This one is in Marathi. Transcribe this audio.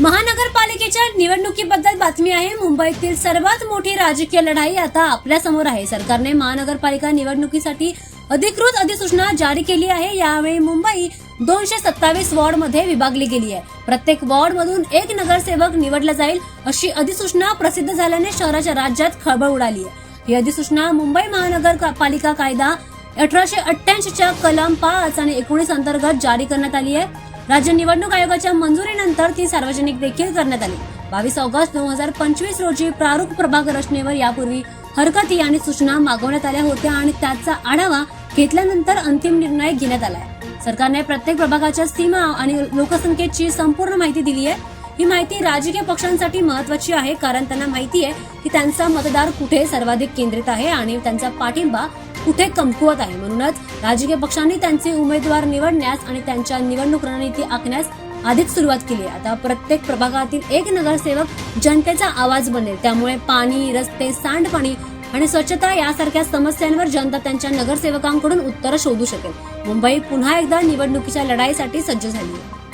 महानगरपालिकेच्या निवडणुकीबद्दल बातमी आहे. मुंबईतील सर्वात मोठी राजकीय लढाई आता आपल्यासमोर आहे. सरकारने महानगरपालिका निवडणुकीसाठी अधिकृत अधिसूचना जारी केली आहे. यावेळी मुंबई दोनशे सत्तावीस वॉर्डमध्ये विभागली गेली आहे. प्रत्येक वॉर्डमधून एक नगरसेवक निवडला जाईल अशी अधिसूचना प्रसिद्ध झाल्याने शहराच्या राज्यात खळबळ उडाली आहे. ही अधिसूचना मुंबई महानगरपालिका कायदा अठराशे अठ्ठ्याऐंशीच्या कलम पाच आणि एकोणीस अंतर्गत जारी करण्यात आली आहे. राज्य निवडणूक आयोगाच्या मंजुरीनंतर ती सार्वजनिक देखील करण्यात आली. बावीस ऑगस्ट दोन हजार पंचवीस रोजी प्रारूप प्रभाग रचनेवर यापूर्वी हरकती आणि सूचना मागवण्यात आल्या होत्या आणि त्याचा आढावा घेतल्यानंतर अंतिम निर्णय घेण्यात आलाय. सरकारने प्रत्येक प्रभागाच्या सीमा आणि लोकसंख्येची संपूर्ण माहिती दिली आहे. ही माहिती राजकीय पक्षांसाठी महत्वाची आहे कारण त्यांना माहिती आहे की त्यांचा मतदार कुठे सर्वाधिक केंद्रित आहे आणि त्यांचा पाठिंबा कुठे कमकुवत आहे? म्हणूनच राजकीय पक्षांनी त्यांचे उमेदवार निवडण्यास आणि त्यांच्या निवडणूक रणनीती आखण्यास आधीच सुरुवात केली आहे. आता प्रत्येक प्रभागातील एक नगरसेवक जनतेचा आवाज बनेल. त्यामुळे पाणी रस्ते सांडपाणी आणि स्वच्छता यासारख्या समस्यांवर जनता त्यांच्या नगरसेवकांकडून उत्तरं शोधू शकेल. मुंबई पुन्हा एकदा निवडणुकीच्या लढाईसाठी सज्ज झाली आहे.